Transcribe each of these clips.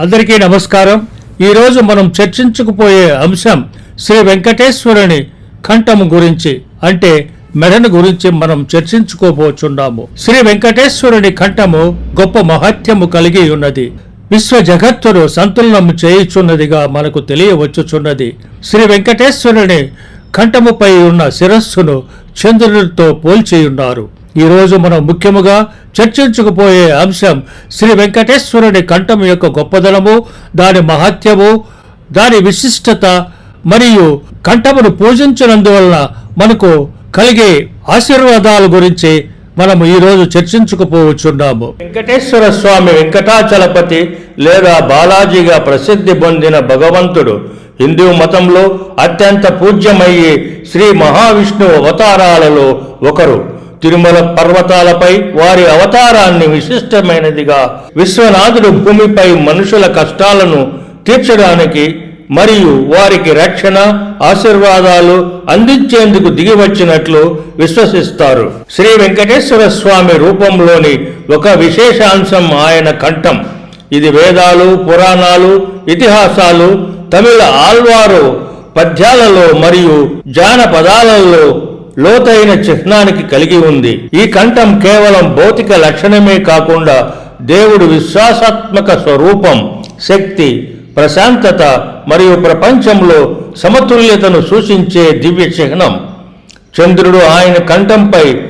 అందరికీ నమస్కారం. ఈరోజు మనం చర్చించుకుపోయే అంశం శ్రీ వెంకటేశ్వరుని కంఠము గురించి అంటే మెడను గురించి మనం చర్చించుకోబోచున్నాము. శ్రీ వెంకటేశ్వరుని కంఠము గొప్ప మహత్యము కలిగి ఉన్నది. విశ్వ జగత్తును సంతులనం చేయుచున్నదిగా మనకు తెలియవచ్చుచున్నది. శ్రీ వెంకటేశ్వరుని కంఠముపై ఉన్న శిరస్సును చంద్రునితో పోల్చియున్నారు. ఈరోజు మనం ముఖ్యముగా చర్చించుకుపోయే అంశం శ్రీ వెంకటేశ్వరుని కంఠం యొక్క గొప్పదనము దాని మహత్యము దాని విశిష్టత మరియు కంఠమును పూజించినందువలన మనకు కలిగే ఆశీర్వాదాల గురించి మనము ఈరోజు చర్చించుకుపోవచ్చున్నాము. వెంకటేశ్వర స్వామి వెంకటాచలపతి లేదా బాలాజీగా ప్రసిద్ధి పొందిన భగవంతుడు హిందూ మతంలో అత్యంత పూజ్యమయ్యే శ్రీ మహావిష్ణువు అవతారాలలో ఒకరు. తిరుమల పర్వతాలపై వారి అవతారాన్ని విశిష్టమైనదిగా విశ్వనాథుడు భూమిపై మనుషుల కష్టాలను తీర్చడానికి మరియు వారికి రక్షణ ఆశీర్వాదాలు అందించేందుకు దిగివచ్చినట్లు విశ్వసిస్తారు. శ్రీ వెంకటేశ్వర స్వామి రూపంలోని ఒక విశేషాంశం ఆయన కంఠం. ఇది వేదాలు పురాణాలు ఇతిహాసాలు తమిళ ఆల్వారు పద్యాలలో మరియు జానపదాలలో లోతైన చిహ్నానికి కలిగి ఉంది. ఈ కంఠం కేవలం భౌతిక లక్షణమే కాకుండా దేవుడు విశ్వాసాత్మక స్వరూపం శక్తి ప్రశాంతత మరియు ప్రపంచంలో సమతుల్యతను సూచించే దివ్య చిహ్నం. చంద్రుడు ఆయన కంఠంపై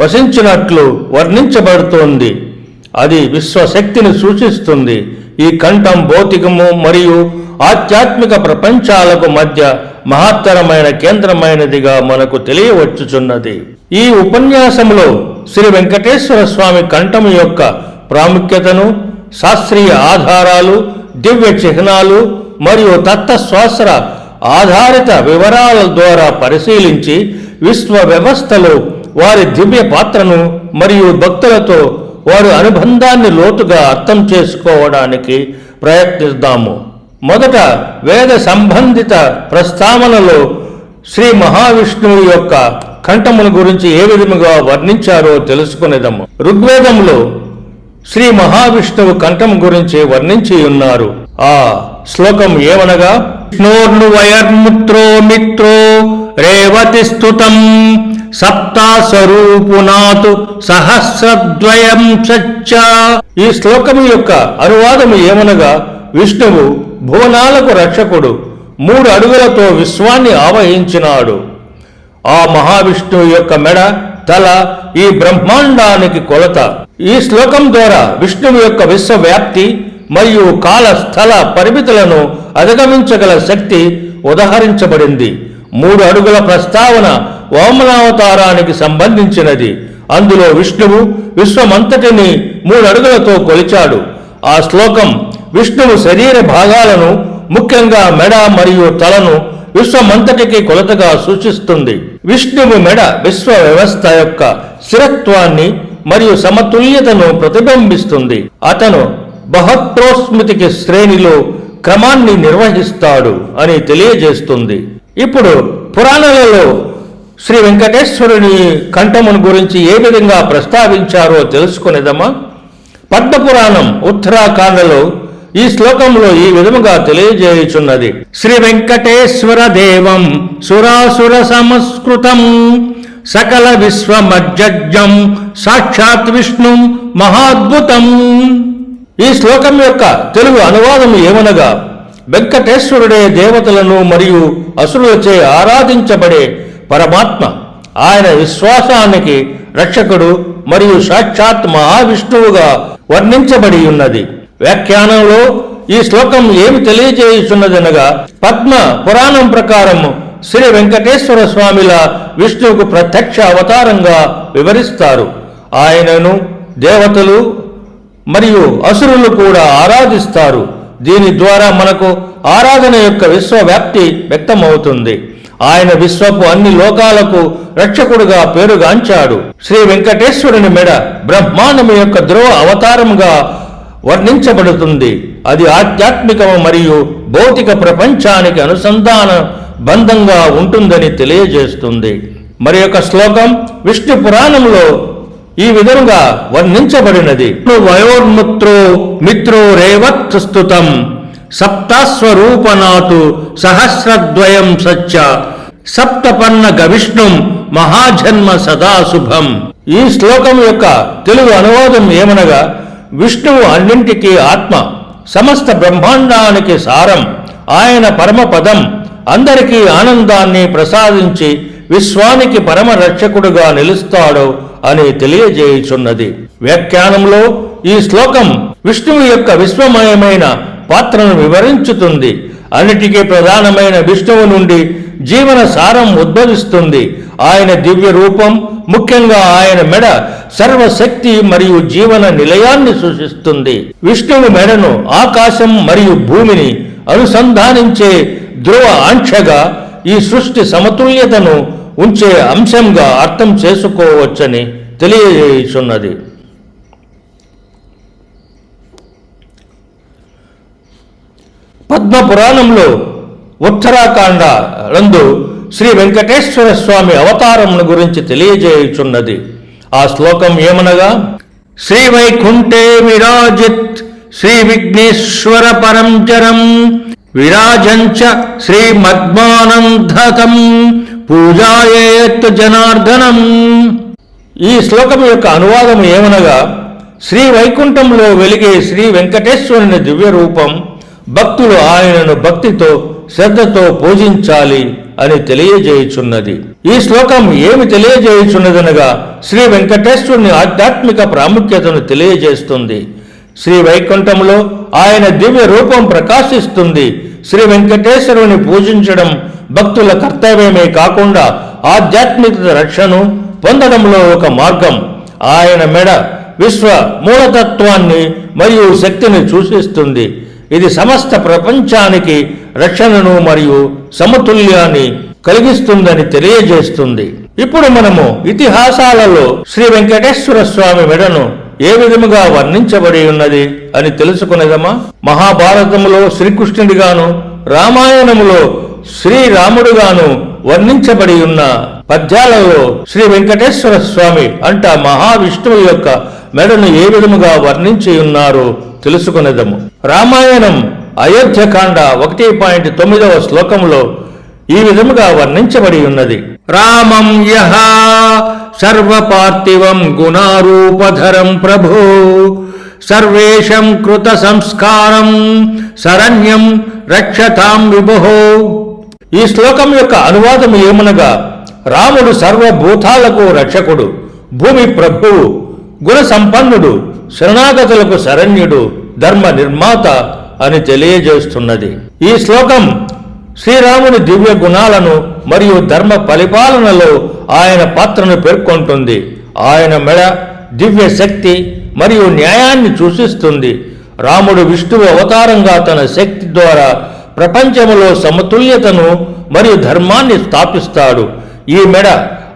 వసించినట్లు వర్ణించబడుతోంది. అది విశ్వశక్తిని సూచిస్తుంది. ఈ కంఠం భౌతికము మరియు ఆధ్యాత్మిక ప్రపంచాలకు మధ్య మహత్తరమైన కేంద్రమైనదిగా మనకు తెలియవచ్చుచున్నది. ఈ ఉపన్యాసంలో శ్రీ వెంకటేశ్వర స్వామి కంఠం యొక్క ప్రాముఖ్యతను శాస్త్రీయ ఆధారాలు దివ్య చిహ్నాలు మరియు తత్వశాస్త్ర ఆధారిత వివరాల ద్వారా పరిశీలించి విశ్వ వ్యవస్థలో వారి దివ్య పాత్రను మరియు భక్తులతో వారి అనుబంధాన్ని లోతుగా అర్థం చేసుకోవడానికి ప్రయత్నిద్దాము. మొదట వేద సంబంధిత ప్రస్తావనలో శ్రీ మహావిష్ణువు యొక్క కంఠముల గురించి ఏ విధముగా వర్ణించారో తెలుసుకునేదము. ఋగ్వేదంలో శ్రీ మహావిష్ణువు కంఠం గురించి వర్ణించి ఉన్నారు. ఆ శ్లోకం ఏమనగా? విష్ణోర్ను వయర్ముత్రో మిత్రో రేవతి స్థుతం సప్తాస్వరూపునాతు సహస్రద్వయం సచ్చ ఈ శ్లోకము యొక్క అనువాదము ఏమనగా? విష్ణువు భువనాలకు రక్షకుడు మూడు అడుగులతో విశ్వాన్ని ఆవహించినాడు. ఆ మహావిష్ణువు యొక్క మెడ తల ఈ బ్రహ్మాండానికి కొలత. ఈ శ్లోకం ద్వారా విష్ణువు యొక్క విశ్వవ్యాప్తి మరియు కాల స్థల పరిమితులను అధిగమించగల శక్తి ఉదహరించబడింది. మూడు అడుగుల ప్రస్తావన వామనావతారానికి సంబంధించినది. అందులో విష్ణువు విశ్వమంతటిని మూడు అడుగులతో కొలిచాడు. ఆ శ్లోకం విష్ణువు శరీర భాగాలను ముఖ్యంగా మెడ మరియు తలను విశ్వమంతటికి కొలతగా సూచిస్తుంది. విష్ణువు మెడ విశ్వ వ్యవస్థ యొక్క స్థిరత్వాన్ని మరియు సమతుల్యతను ప్రతిబింబిస్తుంది. అతను బహత్రోస్మృతికి శ్రేణిలో క్రమాన్ని నిర్వహిస్తాడు అని తెలియజేస్తుంది. ఇప్పుడు పురాణాలలో శ్రీ వెంకటేశ్వరుని కంఠమును గురించి ఏ విధంగా ప్రస్తావించారో తెలుసుకునేదమ్మా. పద్మపురాణం ఉత్తరాఖండలో ఈ శ్లోకంలో ఈ విధముగా తెలియజేయుచున్నది. శ్రీ వెంకటేశ్వర దేవం సురాసుర సంస్కృతం సకల విశ్వమజ్జం సాక్షాత్ విష్ణు మహాద్భుతం. ఈ శ్లోకం యొక్క తెలుగు అనువాదం ఏమనగా వెంకటేశ్వరుడే దేవతలను మరియు అసురులచే ఆరాధించబడే పరమాత్మ. ఆయన విశ్వాసానికి రక్షకుడు మరియు సాక్షాత్ మహావిష్ణువుగా వర్ణించబడి ఉన్నది. వ్యాఖ్యానంలో ఈ శ్లోకం ఏమి తెలియజేయుచున్నదనగా పద్మ పురాణం ప్రకారం శ్రీ వెంకటేశ్వర స్వామిల విష్ణువుకు ప్రత్యక్ష అవతారంగా వివరిస్తారు. ఆయనను దేవతలు మరియు అసురులు కూడా ఆరాధిస్తారు. దీని ద్వారా మనకు ఆరాధన యొక్క విశ్వవ్యాప్తి వ్యక్తమవుతుంది. ఆయన విశ్వపు అన్ని లోకాలకు రక్షకుడుగా పేరుగాంచాడు శ్రీ వెంకటేశ్వరుని మెడ బ్రహ్మాండము యొక్క ధ్రువ అవతారముగా వర్ణించబడుతుంది. అది ఆధ్యాత్మిక మరియు భౌతిక ప్రపంచానికి అనుసంధాన బంధంగా ఉంటుందని తెలియజేస్తుంది. మరి యొక్క శ్లోకం విష్ణు పురాణంలో ఈ విధంగా వర్ణించబడినది. వయోన్ముత్రో మిత్రో రేవత్ స్తుతం సప్తస్వరూపనాథు సహస్రద్వయం సత్య సప్తపన్న గవిష్ణుం మహాజన్మ సదాశుభం. ఈ శ్లోకం యొక్క తెలుగు అనువాదం ఏమనగా విష్ణువు అన్నింటికీ ఆత్మ సమస్త బ్రహ్మాండానికి సారం ఆయన పరమపదం అందరికీ ఆనందాన్ని ప్రసాదించి విశ్వానికి పరమ రక్షకుడుగా నిలుస్తాడు అని తెలియజేయుచున్నది. వ్యాఖ్యానంలో ఈ శ్లోకం విష్ణువు యొక్క విశ్వమయమైన పాత్రను వివరించుతుంది. అన్నిటికీ ప్రధానమైన విష్ణువు నుండి జీవన సారం ఉద్భవిస్తుంది. ఆయన దివ్య రూపం ముఖ్యంగా ఆయన మెడ సర్వశక్తి మరియు జీవన నిలయాన్ని సూచిస్తుంది. విష్ణువు మెడను ఆకాశం మరియు భూమిని అనుసంధానించే ధ్రువ ఆంక్షగా ఈ సృష్టి సమతుల్యతను ఉంచే అంశంగా అర్థం చేసుకోవచ్చని తెలియజేస్తున్నది పద్మ పురాణంలో ఉత్తరాఖండ రందు శ్రీ వెంకటేశ్వర స్వామి అవతారమును గురించి తెలియజేయుచున్నది. ఆ శ్లోకం ఏమనగా శ్రీ వైకుంఠే విరాజిత్ శ్రీ విఘ్నేశ్వర పరంచరం విరాజంచ శ్రీ మద్మానందకం పూజాయేత్ జనార్దనం. ఈ శ్లోకం యొక్క అనువాదం ఏమనగా శ్రీ వైకుంఠంలో వెలిగే శ్రీ వెంకటేశ్వరుని దివ్య రూపం భక్తులు ఆయనను భక్తితో శ్రద్ధతో పూజించాలి అని తెలియజేయుచున్నది. ఈ శ్లోకం ఏమి తెలియజేయుచున్నదనగా శ్రీ వెంకటేశ్వరుని ఆధ్యాత్మిక ప్రాముఖ్యతను తెలియజేస్తుంది. శ్రీ వైకుంఠంలో ఆయన దివ్య రూపం ప్రకాశిస్తుంది. శ్రీ వెంకటేశ్వరుని పూజించడం భక్తుల కర్తవ్యమే కాకుండా ఆధ్యాత్మిక రక్షను పొందడంలో ఒక మార్గం. ఆయన మెడ విశ్వ మూలతత్వాన్ని మరియు శక్తిని సూచిస్తుంది. ఇది సమస్త ప్రపంచానికి రక్షణను మరియు సమతుల్యాన్ని కలిగిస్తుందని తెలియజేస్తుంది. ఇప్పుడు మనము ఇతిహాసాలలో శ్రీ వెంకటేశ్వర స్వామి మెడను ఏ విధముగా వర్ణించబడి ఉన్నది అని తెలుసుకునేదమా మహాభారతములో శ్రీకృష్ణుడిగాను రామాయణములో శ్రీరాముడుగాను వర్ణించబడి ఉన్న పద్యాలలో శ్రీ వెంకటేశ్వర స్వామి అంట మహావిష్ణువు యొక్క మెడను ఏ విధముగా వర్ణించి ఉన్నారో తెలుసుకునేదము. రామాయణం అయోధ్యకాండ ఒకటి పాయింట్ తొమ్మిదవ శ్లోకంలో ఈ విధముగా వర్ణించబడి ఉన్నది. రామం యహ సర్వపార్థివం గుణారూపధరం ప్రభు. సర్వేషం కృత సంస్కారం శరణ్యం రక్షతాం విభో. ఈ శ్లోకం యొక్క అనువాదం ఏమనగా రాముడు సర్వభూతాలకు రక్షకుడు భూమి ప్రభువు గుణ సంపన్నుడు శరణాగతులకు శరణ్యుడు ధర్మ నిర్మాత అని తెలియజేస్తున్నది. ఈ శ్లోకం శ్రీరాముని దివ్య గుణాలను మరియు ధర్మ పరిపాలనలో ఆయన పాత్రను పేర్కొంటుంది. ఆయన మెడ దివ్య శక్తి మరియు న్యాయాన్ని సూచిస్తుంది. రాముడు విష్ణువు అవతారంగా తన శక్తి ద్వారా ప్రపంచంలో సమతుల్యతను మరియు ధర్మాన్ని స్థాపిస్తాడు. ఈ మెడ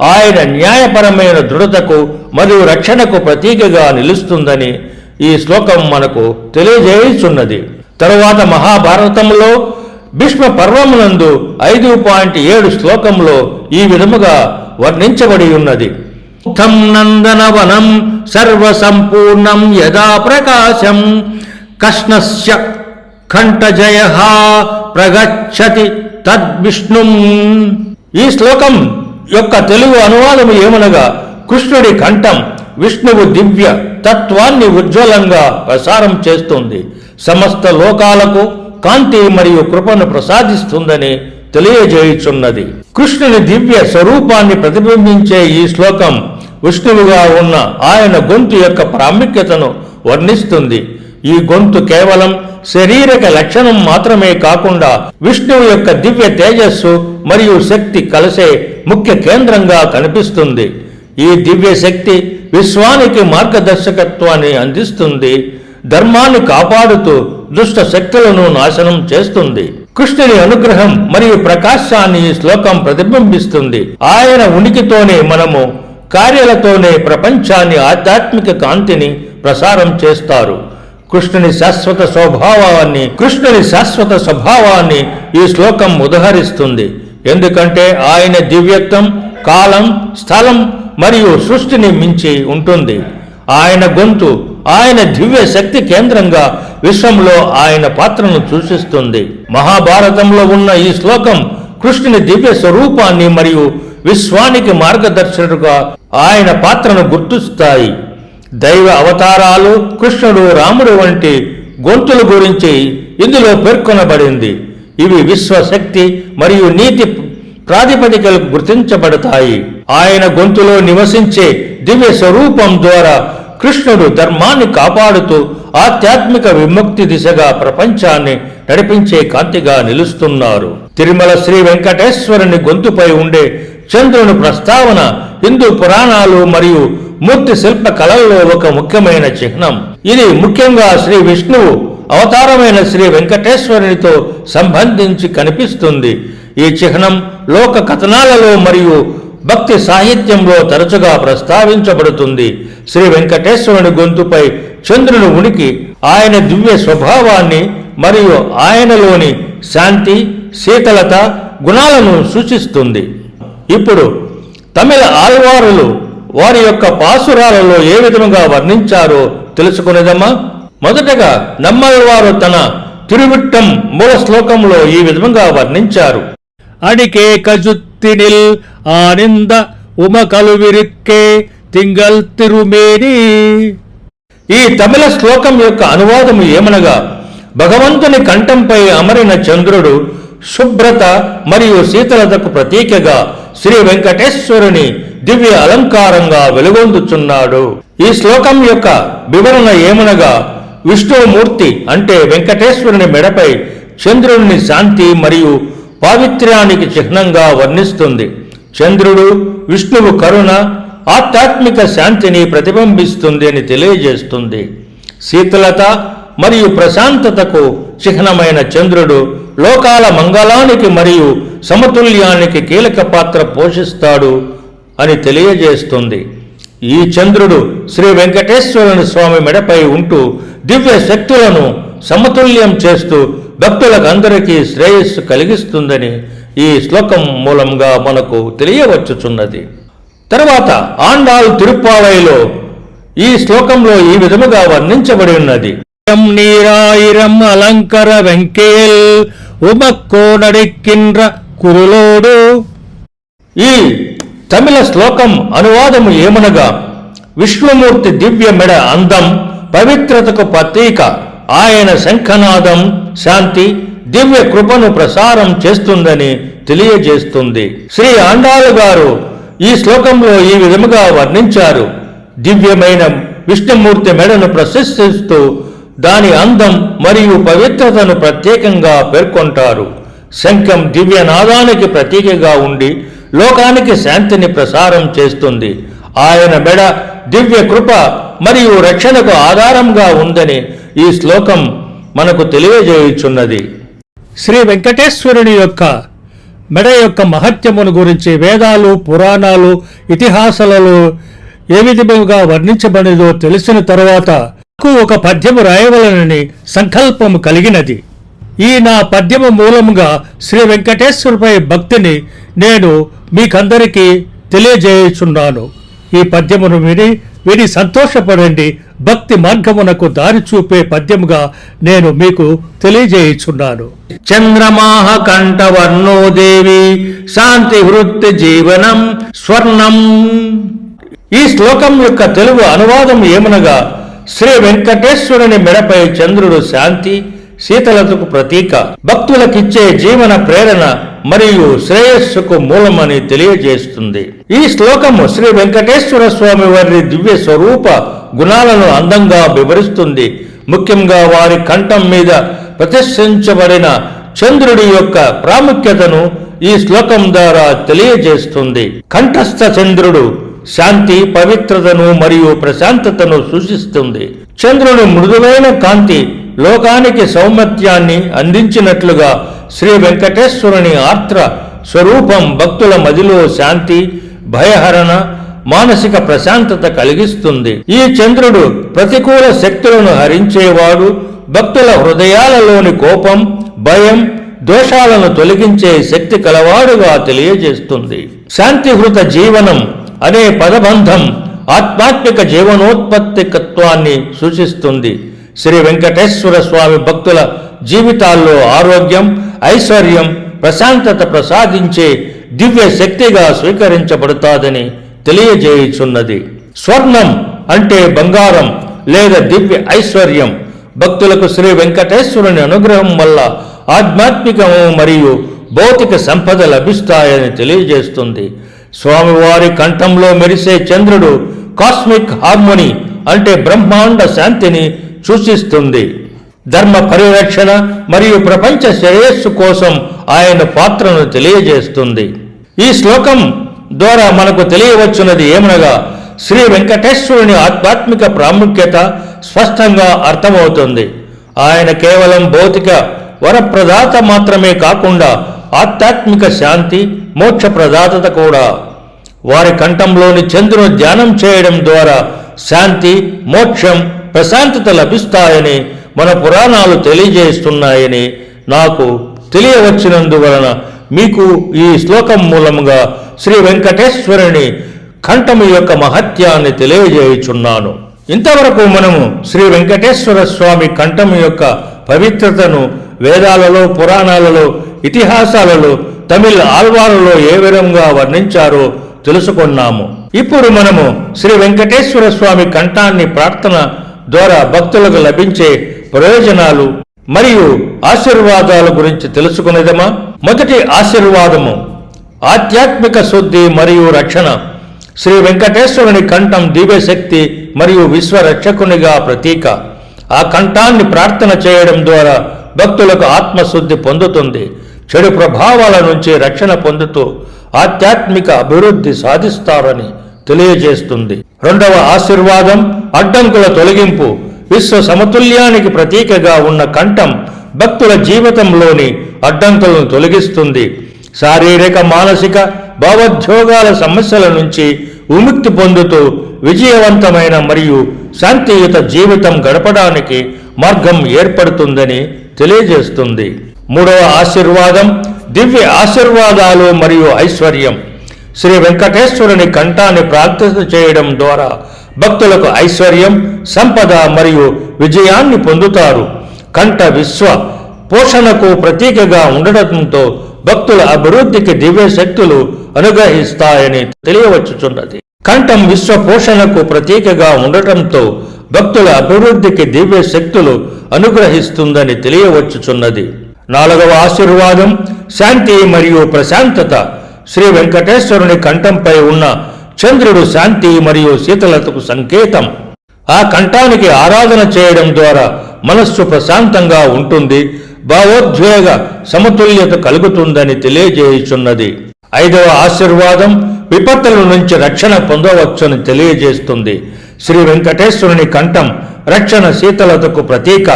ఆయన న్యాయపరమైన దృఢతకు మరియు రక్షణకు ప్రతీకగా నిలుస్తుందని ఈ శ్లోకం మనకు తెలియజేయుచున్నది. తరువాత మహాభారతంలో భీష్మ పర్వమునందు ఐదు పాయింట్ ఏడు శ్లోకంలో ఈ విధముగా వర్ణించబడి ఉన్నది. తం నందనవనం సర్వసంపూర్ణం యదా ప్రకాశం కష్ణస్య కంఠజయ ప్రగచ్చతి తద్విష్ణుం. ఈ శ్లోకం యొక్క తెలుగు అనువాదం ఏమనగా కృష్ణుడి కంఠం విష్ణువు దివ్య తత్వాన్ని ఉజ్వలంగా ప్రసారం చేస్తుంది. సమస్త లోకాలకు కాంతి మరియు కృపను ప్రసాదిస్తుందని తెలియజేయుచున్నది. కృష్ణుని దివ్య స్వరూపాన్ని ప్రతిబింబించే ఈ శ్లోకం విష్ణువుగా ఉన్న ఆయన గొంతు యొక్క ప్రాముఖ్యతను వర్ణిస్తుంది. ఈ గొంతు కేవలం శరీరక లక్షణం మాత్రమే కాకుండా విష్ణువు యొక్క దివ్య తేజస్సు మరియు శక్తి కలిసే ముఖ్య కేంద్రంగా కనిపిస్తుంది. ఈ దివ్య శక్తి విశ్వానికి మార్గదర్శకత్వాన్ని అందిస్తుంది. ధర్మాన్ని కాపాడుతూ దుష్ట శక్తులను నాశనం చేస్తుంది. కృష్ణుని అనుగ్రహం మరియు ప్రకాశాన్ని ఈ శ్లోకం ప్రతిబింబిస్తుంది. ఆయన ఉనికితోనే మనము కార్యాలతోనే ప్రపంచాన్ని ఆధ్యాత్మిక కాంతిని ప్రసారం చేస్తారు. కృష్ణుని శాశ్వత స్వభావాన్ని కృష్ణుని శాశ్వత స్వభావాన్ని ఈ శ్లోకం ఉదహరిస్తుంది. ఎందుకంటే ఆయన దివ్యత్వం కాలం స్థలం మరియు సృష్టిని మించి ఉంటుంది. ఆయన గొంతు ఆయన దివ్య శక్తి కేంద్రంగా విశ్వంలో ఆయన పాత్రను సూచిస్తుంది. మహాభారతంలో ఉన్న ఈ శ్లోకం కృష్ణుని దివ్య స్వరూపాన్ని మరియు విశ్వానికి మార్గదర్శకుడుగా ఆయన పాత్రను గుర్తిస్తాయి. దైవ అవతారాలు కృష్ణుడు రాముడు వంటి గొంతుల గురించి ఇందులో పేర్కొనబడింది. ఇవి విశ్వశక్తి మరియు నీతి ప్రాతిపదికలకు గుర్తించబడతాయి. ఆయన గొంతులో నివసించే దివ్య స్వరూపం ద్వారా కృష్ణుడు ధర్మాన్ని కాపాడుతూ ఆధ్యాత్మిక విముక్తి దిశగా ప్రపంచాన్ని నడిపించే కాంతిగా నిలుస్తున్నారు. తిరుమల శ్రీ వెంకటేశ్వరుని గొంతుపై ఉండే చంద్రుని ప్రస్తావన హిందూ పురాణాలు మరియు మూర్తి శిల్ప కళల్లో ఒక ముఖ్యమైన చిహ్నం. ఇది ముఖ్యంగా శ్రీ విష్ణువు అవతారమైన శ్రీ వెంకటేశ్వరునితో సంబంధించి కనిపిస్తుంది. ఈ చిహ్నం లోక కథనాలలో మరియు భక్తి సాహిత్యంలో తరచుగా ప్రస్తావించబడుతుంది. శ్రీ వెంకటేశ్వరుని గొంతుపై చంద్రుని ఉనికి ఆయన దివ్య స్వభావాన్ని మరియు ఆయనలోని శాంతి శీతలత గుణాలను సూచిస్తుంది. ఇప్పుడు తమిళ ఆల్వారులు వారి యొక్క పాసురాలలో ఏ విధముగా వర్ణించారో తెలుసుకునేదమ్మా? మొదటగా నమ్మల వారు తన తిరువిట్టం మూల శ్లోకంలో ఈ విధముగా వర్ణించారు. అడికే కజుత్తినిల్ ఆనంద ఉమ కలువిరిక్కే తింగల్ తిరుమేని. ఈ తమిళ శ్లోకం యొక్క అనువాదం ఏమనగా భగవంతుని కంఠంపై అమరిన చంద్రుడు శుభ్రత మరియు శీతలతకు ప్రతీకగా శ్రీ వెంకటేశ్వరుని దివ్య అలంకారంగా వెలుగొందుచున్నాడు. ఈ శ్లోకం యొక్క వివరణ ఏమనగా విష్ణుమూర్తి అంటే వెంకటేశ్వరుని మెడపై చంద్రుని శాంతి మరియు పావిత్ర్యానికి చిహ్నంగా వర్ణిస్తుంది. చంద్రుడు విష్ణువు కరుణ ఆధ్యాత్మిక శాంతిని ప్రతిబింబిస్తుంది అని తెలియజేస్తుంది. శీతలత మరియు ప్రశాంతతకు చిహ్నమైన చంద్రుడు లోకాల మంగళానికి మరియు సమతుల్యానికి కీలక పాత్ర పోషిస్తాడు అని తెలియజేస్తుంది. ఈ చంద్రుడు శ్రీ వెంకటేశ్వరుని స్వామి మెడపై ఉంటూ దివ్య శక్తులను సమతుల్యం చేస్తూ భక్తులకు అందరికీ శ్రేయస్సు కలిగిస్తుందని ఈ శ్లోకం మూలంగా మనకు తెలియవచ్చుచున్నది. తర్వాత ఆండాల్ తిరుప్పావైలో ఈ శ్లోకంలో ఈ విధముగా వర్ణించబడి ఉన్నది. நீராயிரம் அலங்கர வெங்கேல் உமக்கோ நடிக்கின்ற குருளோடு ఈ తమిళ శ్లోకం అనువాదము ఏమనగా విష్ణుమూర్తి దివ్య మెడ అందం పవిత్రతకు ప్రతీక ఆయన శంఖనాదం శాంతి దివ్య కృపను ప్రసారం చేస్తుందని తెలియజేస్తుంది శ్రీ ఆండాలు గారు ఈ శ్లోకంలో ఈ విధముగా వర్ణించారు దివ్యమైన విష్ణుమూర్తి మెడను ప్రశంసిస్తూ దాని అందం మరియు పవిత్రతను ప్రత్యేకంగా పేర్కొంటారు. శంఖం దివ్యనాదానికి ప్రతీకగా ఉండి లోకానికి శాంతిని ప్రసారం చేస్తుంది. ఆయన మెడ దివ్య కృప మరియు రక్షణకు ఆధారంగా ఉందని ఈ శ్లోకం మనకు తెలియజేయుచున్నది. శ్రీ వెంకటేశ్వరుని యొక్క మెడ యొక్క మహత్యమును గురించి వేదాలు పురాణాలు ఇతిహాసాలలో ఏ విధముగా వర్ణించబడినదో తెలిసిన తరువాత ఒక పద్యము రాయవలనని సంకల్పము కలిగినది. ఈ నా పద్యము మూలముగా శ్రీ వెంకటేశ్వరుపై భక్తిని నేను మీకందరికీ తెలియజేయుచున్నాను. ఈ పద్యమును విని విని సంతోషపడండి. భక్తి మార్గమునకు దారి చూపే పద్యముగా నేను మీకు తెలియజేయుచున్నాను. చంద్రమాహ కంఠవర్ణో దేవి శాంతి వృత్తి జీవనం స్వర్ణం. ఈ శ్లోకం యొక్క తెలుగు అనువాదం ఏమనగా శ్రీ వెంకటేశ్వరుని మెడపై చంద్రుడు శాంతి శీతలతకు ప్రతీక. భక్తులకిచ్చే జీవన ప్రేరణ మరియు శ్రేయస్సుకు మూలమని తెలియజేస్తుంది. ఈ శ్లోకము శ్రీ వెంకటేశ్వర స్వామి వారి దివ్య స్వరూప గుణాలను అందంగా వివరిస్తుంది. ముఖ్యంగా వారి కంఠం మీద ప్రతిష్ఠించబడిన చంద్రుడి యొక్క ప్రాముఖ్యతను ఈ శ్లోకం ద్వారా తెలియజేస్తుంది. కంఠస్థ చంద్రుడు శాంతి పవిత్రతను మరియు ప్రశాంతతను సూచిస్తుంది చంద్రుని మృదువైన కాంతి లోకానికి సౌమత్యాన్ని అందించినట్లుగా శ్రీ వెంకటేశ్వరుని ఆర్త్ర స్వరూపం భక్తుల మదిలో శాంతి భయహరణ మానసిక ప్రశాంతత కలిగిస్తుంది. ఈ చంద్రుడు ప్రతికూల శక్తులను హరించేవాడు భక్తుల హృదయాలలోని కోపం భయం దోషాలను తొలగించే శక్తి కలవాడుగా తెలియజేస్తుంది. శాంతిహృత జీవనం అనే పదబంధం ఆత్మాత్మిక జీవనోత్పత్తికత్వాన్ని సూచిస్తుంది. శ్రీ వెంకటేశ్వర స్వామి భక్తుల జీవితాల్లో ఆరోగ్యం ఐశ్వర్యం ప్రశాంతత ప్రసాదించే దివ్య శక్తిగా స్వీకరించబడుతాదని తెలియజేయుచున్నది. స్వర్ణం అంటే బంగారం లేదా దివ్య ఐశ్వర్యం. భక్తులకు శ్రీ వెంకటేశ్వరుని అనుగ్రహం వల్ల ఆధ్యాత్మికము మరియు భౌతిక సంపద లభిస్తాయని తెలియజేస్తుంది. స్వామివారి కంఠంలో మెరిసే చంద్రుడు కాస్మిక్ హార్మోని అంటే బ్రహ్మాండ శాంతిని సూచిస్తుంది ధర్మ పరిరక్షణ మరియు ప్రపంచ శ్రేయస్సు కోసం ఆయన పాత్రను తెలియజేస్తుంది. ఈ శ్లోకం ద్వారా మనకు తెలియవచ్చున్నది ఏమనగా శ్రీ వెంకటేశ్వరుని ఆధ్యాత్మిక ప్రాముఖ్యత స్పష్టంగా అర్థమవుతుంది. ఆయన కేవలం భౌతిక వరప్రదాత మాత్రమే కాకుండా ఆధ్యాత్మిక శాంతి మోక్ష ప్రదాత కూడా వారి కంఠంలోని చంద్రుని ధ్యానం చేయడం ద్వారా శాంతి మోక్షం ప్రశాంతత లభిస్తాయని మన పురాణాలు తెలియజేస్తున్నాయని నాకు తెలియవచ్చినందువలన మీకు ఈ శ్లోకం మూలముగా శ్రీ వెంకటేశ్వరుని కంఠము యొక్క మహత్యాన్ని తెలియజేయుచున్నాను. ఇంతవరకు మనము శ్రీ వెంకటేశ్వర స్వామి కంఠము యొక్క పవిత్రతను వేదాలలో పురాణాలలో ఇతిహాసాలలో తమిళ ఆల్వారులో ఏ విధంగా వర్ణించారో తెలుసుకున్నాము. ఇప్పుడు మనము శ్రీ వెంకటేశ్వర స్వామి కంఠాన్ని ప్రార్థన ద్వారా భక్తులకు లభించే ప్రయోజనాలు మరియు ఆశీర్వాదాల గురించి తెలుసుకునేదమా? మొదటి ఆశీర్వాదము ఆధ్యాత్మిక శుద్ధి మరియు రక్షణ. శ్రీ వెంకటేశ్వరుని కంఠం దివ్యశక్తి మరియు విశ్వరక్షకునిగా ప్రతీక. ఆ కంఠాన్ని ప్రార్థన చేయడం ద్వారా భక్తులకు ఆత్మశుద్ధి పొందుతుంది. చెడు ప్రభావాల నుంచి రక్షణ పొందుతూ ఆధ్యాత్మిక అభివృద్ధి సాధిస్తారని తెలియజేస్తుంది. రెండవ ఆశీర్వాదం అడ్డంకుల తొలగింపు విశ్వ సమతుల్యానికి ప్రతీకగా ఉన్న కంఠం భక్తుల జీవితంలోని అడ్డంకులను తొలగిస్తుంది. శారీరక మానసిక భావోద్యోగాల సమస్యల నుంచి విముక్తి పొందుతూ విజయవంతమైన మరియు శాంతియుత జీవితం గడపడానికి మార్గం ఏర్పడుతుందని తెలియజేస్తుంది. మూడవ ఆశీర్వాదం దివ్య ఆశీర్వాదాలు మరియు ఐశ్వర్యం. శ్రీ వెంకటేశ్వరుని కంఠాన్ని ప్రార్థన చేయడం ద్వారా భక్తులకు ఐశ్వర్యం సంపద మరియు విజయాన్ని పొందుతారు. కంఠ విశ్వ పోషణకు ప్రతీకగా ఉండటంతో భక్తుల అభివృద్ధికి దివ్య శక్తులు అనుగ్రహిస్తాయని తెలియవచ్చుచున్నది. కంఠం విశ్వ పోషణకు ప్రతీకగా ఉండటంతో భక్తుల అభివృద్ధికి దివ్య శక్తులు అనుగ్రహిస్తుందని తెలియవచ్చుచున్నది. నాలుగవ ఆశీర్వాదం శాంతి మరియు ప్రశాంతత. శ్రీ వెంకటేశ్వరుని కంఠంపై ఉన్న చంద్రుడు శాంతి మరియు శీతలతకు సంకేతం. ఆ కంఠానికి ఆరాధన చేయడం ద్వారా మనస్సు ప్రశాంతంగా ఉంటుంది భావోద్వేగ సమతుల్యత కలుగుతుందని తెలియజేయుచున్నది. ఐదవ ఆశీర్వాదం విపత్తుల నుంచి రక్షణ పొందవచ్చని తెలియజేస్తుంది. శ్రీ వెంకటేశ్వరుని కంఠం రక్షణ శీతలతకు ప్రతీక.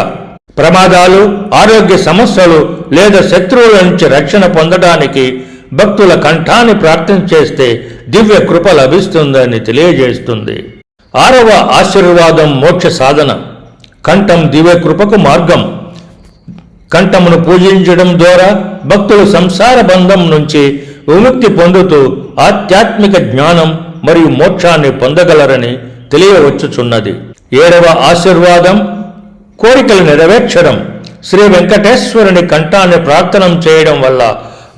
ప్రమాదాలు ఆరోగ్య సమస్యలు లేదా శత్రువుల నుంచి రక్షణ పొందడానికి భక్తుల కంఠాన్ని ప్రార్థన చేస్తే దివ్య కృప లభిస్తుందని తెలియజేస్తుంది. ఆరవ ఆశీర్వాదం మోక్ష సాధన. కంఠం దివ్య కృపకు మార్గం. కంఠమును పూజించడం ద్వారా భక్తులు సంసార బంధం నుంచి విముక్తి పొందుతూ ఆధ్యాత్మిక జ్ఞానం మరియు మోక్షాన్ని పొందగలరని తెలియవచ్చుచున్నది. ఏడవ ఆశీర్వాదం కోరికలు నెరవేర్చడం. శ్రీ వెంకటేశ్వరుని కంఠాన్ని ప్రార్థన చేయడం వల్ల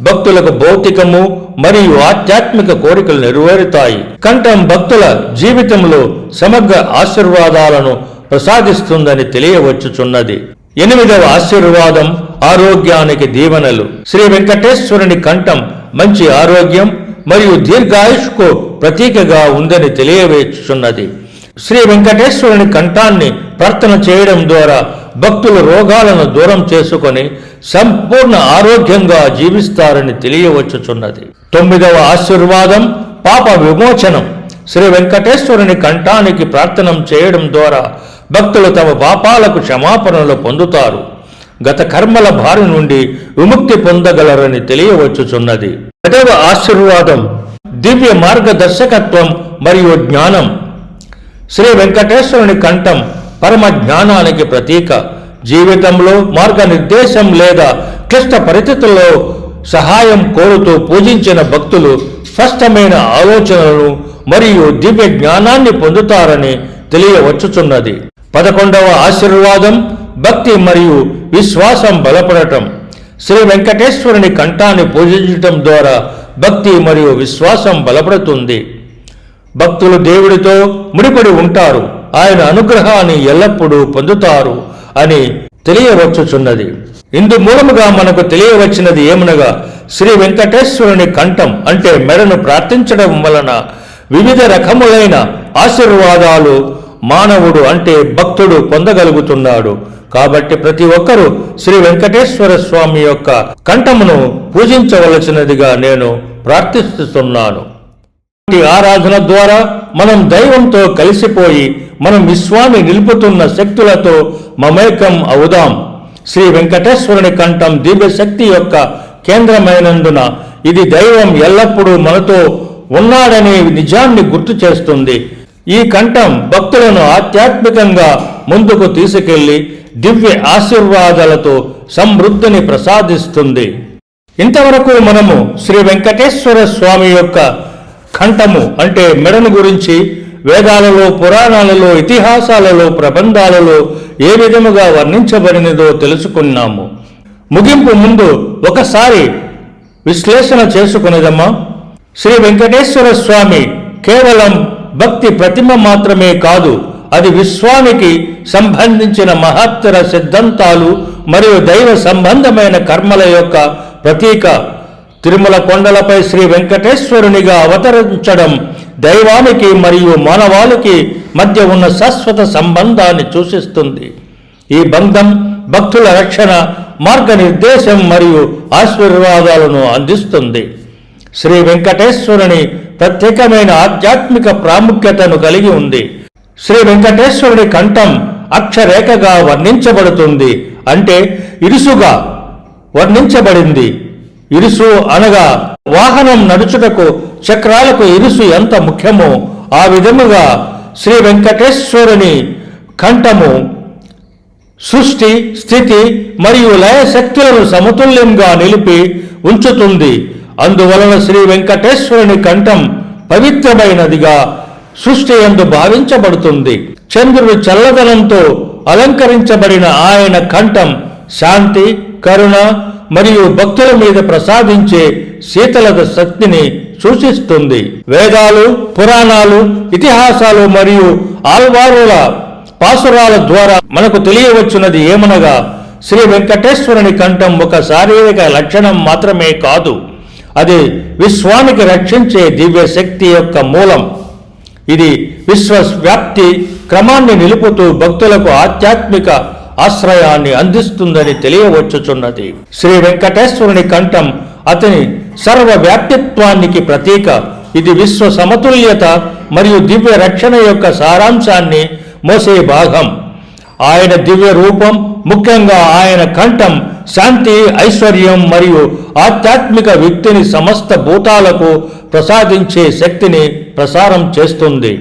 భక్తులకు భౌతికము మరియు ఆధ్యాత్మిక కోరికలు నెరవేరుతాయి. కంఠం భక్తుల జీవితంలో సమగ్ర ఆశీర్వాదాలను ప్రసాదిస్తుందని తెలియవచ్చుచున్నది. ఎనిమిదవ ఆశీర్వాదం ఆరోగ్యానికి దీవెనలు. శ్రీ వెంకటేశ్వరుని కంఠం మంచి ఆరోగ్యం మరియు దీర్ఘాయుష్కు ప్రతీకగా ఉందని తెలియవేచుచున్నది. శ్రీ వెంకటేశ్వరుని కంఠాన్ని ప్రార్థన చేయడం ద్వారా భక్తులు రోగాలను దూరం చేసుకొని సంపూర్ణ ఆరోగ్యంగా జీవిస్తారని తెలియవచ్చుచున్నది. తొమ్మిదవ ఆశీర్వాదం పాప విమోచనం. శ్రీ వెంకటేశ్వరుని కంఠానికి ప్రార్థన చేయడం ద్వారా భక్తులు తమ పాపాలకు క్షమాపణలు పొందుతారు. గత కర్మల బారి నుండి విముక్తి పొందగలరని తెలియవచ్చుచున్నది. పదవ ఆశీర్వాదం దివ్య మార్గదర్శకత్వం మరియు జ్ఞానం. శ్రీ వెంకటేశ్వరుని కంఠం పరమ జ్ఞానానికి ప్రతీక. జీవితంలో మార్గనిర్దేశం లేదా క్లిష్ట పరిస్థితుల్లో సహాయం కోరుతూ పూజించిన భక్తులు స్పష్టమైన ఆలోచనలను మరియు దివ్య జ్ఞానాన్ని పొందుతారని తెలియవచ్చుచున్నది. పదకొండవ ఆశీర్వాదం భక్తి మరియు విశ్వాసం బలపడటం. శ్రీ వెంకటేశ్వరుని కంఠాన్ని పూజించటం ద్వారా భక్తి మరియు విశ్వాసం బలపడుతుంది. భక్తులు దేవుడితో ముడిపడి ఉంటారు. ఆయన అనుగ్రహాన్ని ఎల్లప్పుడూ పొందుతారు అని తెలియవచ్చుచున్నది. ఇందు మూలముగా మనకు తెలియవచ్చినది ఏమనగా శ్రీ వెంకటేశ్వరుని కంఠం అంటే మెడను ప్రార్థించడం వలన వివిధ రకములైన ఆశీర్వాదాలు మానవుడు అంటే భక్తుడు పొందగలుగుతున్నాడు. కాబట్టి ప్రతి ఒక్కరూ శ్రీ వెంకటేశ్వర స్వామి యొక్క కంఠమును పూజించవలసినదిగా నేను ప్రార్థిస్తున్నాను. ఆరాధన ద్వారా మనం దైవంతో కలిసిపోయి మనం విశ్వాన్ని నిలుపుతున్న శక్తులతో మమేకం అవుదాం. శ్రీ వెంకటేశ్వరుని కంఠం దివ్య శక్తి యొక్క కేంద్రమైనందున ఇది దైవం ఎల్లప్పుడూ మనతో ఉన్నాడనే నిజాన్ని గుర్తు చేస్తుంది. ఈ కంఠం భక్తులను ఆధ్యాత్మికంగా ముందుకు తీసుకెళ్ళి దివ్య ఆశీర్వాదాలతో సమృద్ధిని ప్రసాదిస్తుంది. ఇంతవరకు మనము శ్రీ వెంకటేశ్వర స్వామి యొక్క కంఠము అంటే మెడను గురించి వేదాలలో పురాణాలలో ఇతిహాసాలలో ప్రబంధాలలో ఏ విధముగా వర్ణించబడినదో తెలుసుకున్నాము. ముగింపు ముందు ఒకసారి విశ్లేషణ చేసుకునేదమ్మా. శ్రీ వెంకటేశ్వర స్వామి కేవలం భక్తి ప్రతిమ మాత్రమే కాదు అది విశ్వానికి సంబంధించిన మహత్తర సిద్ధాంతాలు మరియు దైవ సంబంధమైన కర్మల యొక్క ప్రతీక. తిరుమల కొండలపై శ్రీ వెంకటేశ్వరునిగా అవతరించడం దైవానికి మరియు మానవాళికి మధ్య ఉన్న శాశ్వత సంబంధాన్ని సూచిస్తుంది. ఈ బంధం భక్తుల రక్షణ మార్గనిర్దేశం మరియు ఆశీర్వాదాలను అందిస్తుంది. శ్రీ వెంకటేశ్వరుని ప్రత్యేకమైన ఆధ్యాత్మిక ప్రాముఖ్యతను కలిగి ఉంది. శ్రీ వెంకటేశ్వరుని కంఠం అక్షరేఖగా వర్ణించబడుతుంది అంటే ఇరుసుగా వర్ణించబడింది. ఇరుసు అనగా వాహనం నడుచుటకు చక్రాలకు ఇరుసు ఎంత ముఖ్యమో ఆ విధముగా శ్రీ వెంకటేశ్వరుని కంఠము సృష్టి స్థితి మరియు లయ శక్తులను సమతుల్యంగా నిలిపి ఉంచుతుంది. అందువలన శ్రీ వెంకటేశ్వరుని కంఠం పవిత్రమైనదిగా సృష్టి ఎందు భావించబడుతుంది. చంద్రుడు చల్లదనంతో అలంకరించబడిన ఆయన కంఠం శాంతి కరుణ మరియు భక్తుల మీద ప్రసాదించే శీతలత శక్తిని సూచిస్తుంది వేదాలు పురాణాలు ఇతిహాసాలు మరియు ఆల్వారుల పాసురాల ద్వారా మనకు తెలియవచ్చున్నది ఏమనగా శ్రీ వెంకటేశ్వరుని కంఠం ఒక శారీరక లక్షణం మాత్రమే కాదు. అది విశ్వానికి రక్షించే దివ్య శక్తి యొక్క మూలం. ఇది విశ్వవ్యాప్తి క్రమాన్ని నిలుపుతూ భక్తులకు ఆధ్యాత్మిక ఆశ్రయాన్ని అందిస్తుందని తెలియవచ్చుచున్నది. శ్రీ వెంకటేశ్వరుని కంఠం అతని సర్వవ్యాప్తిత్వానికి ప్రతీక. ఇది విశ్వ సమతుల్యత మరియు దివ్య రక్షణ యొక్క సారాంశాన్ని మోసే భాగం. ఆయన దివ్య రూపం ముఖ్యంగా ఆయన కంఠం శాంతి ఐశ్వర్యం మరియు ఆధ్యాత్మిక వ్యక్తిని సమస్త భూతాలకు ప్రసాదించే శక్తిని ప్రసారం చేస్తుంది.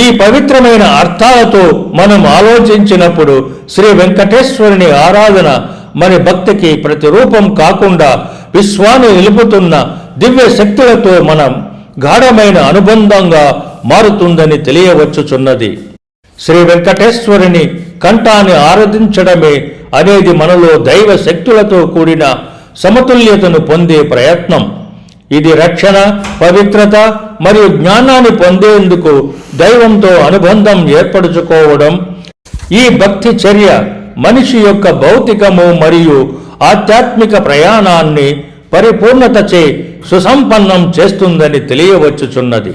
ఈ పవిత్రమైన అర్థాలతో మనం ఆలోచించినప్పుడు శ్రీ వెంకటేశ్వరుని ఆరాధన మన భక్తికి ప్రతిరూపం కాకుండా విశ్వాన్ని నిలుపుతున్న దివ్య శక్తులతో మనం గాఢమైన అనుబంధంగా మారుతుందని తెలియవచ్చుచున్నది. శ్రీ వెంకటేశ్వరుని కంఠాన్ని ఆరాధించడమే అనేది మనలో దైవ శక్తులతో కూడిన సమతుల్యతను పొందే ప్రయత్నం. ఇది రక్షణ పవిత్రత మరియు జ్ఞానాన్ని పొందేందుకు దైవంతో అనుబంధం ఏర్పరచుకోవడం ఈ భక్తి చర్య మనిషి యొక్క భౌతికము మరియు ఆధ్యాత్మిక ప్రయాణాన్ని పరిపూర్ణతచే సుసంపన్నం చేస్తుందని తెలియవచ్చుచున్నది.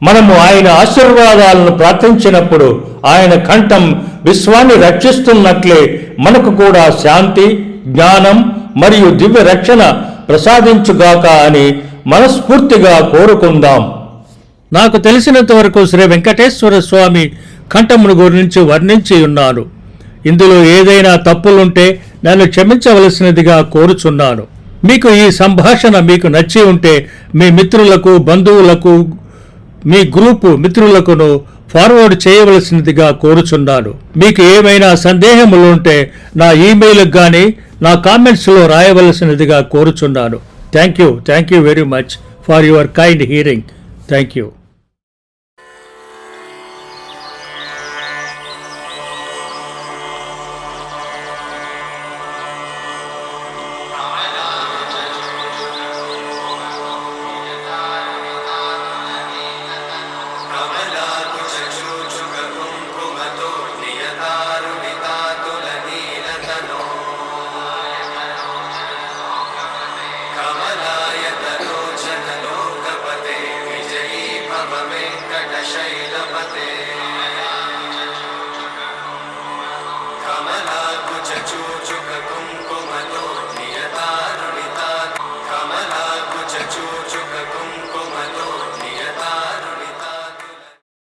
మనము ఆయన ఆశీర్వాదాలను ప్రార్థించినప్పుడు ఆయన కంఠం విశ్వాన్ని రక్షిస్తున్నట్లే మనకు కూడా శాంతి జ్ఞానం మరియు దివ్య రక్షణ ప్రసాదించుగాక అని మనస్ఫూర్తిగా కోరుకుందాం. నాకు తెలిసినంత వరకు శ్రీ వెంకటేశ్వర స్వామి కంఠమును గురించి వర్ణించి ఉన్నాను. ఇందులో ఏదైనా తప్పులుంటే నన్ను క్షమించవలసినదిగా కోరుచున్నాను. మీకు ఈ సంభాషణ మీకు నచ్చి ఉంటే మీ మిత్రులకు బంధువులకు మీ గ్రూపు మిత్రులకును ఫార్వర్డ్ చేయవలసినదిగా కోరుచున్నాను. మీకు ఏమైనా సందేహములు ఉంటే నా ఈమెయిల్కి కానీ నా కామెంట్స్లో రాయవలసినదిగా కోరుచున్నాను. Thank you thank you very much for your kind hearing. Thank you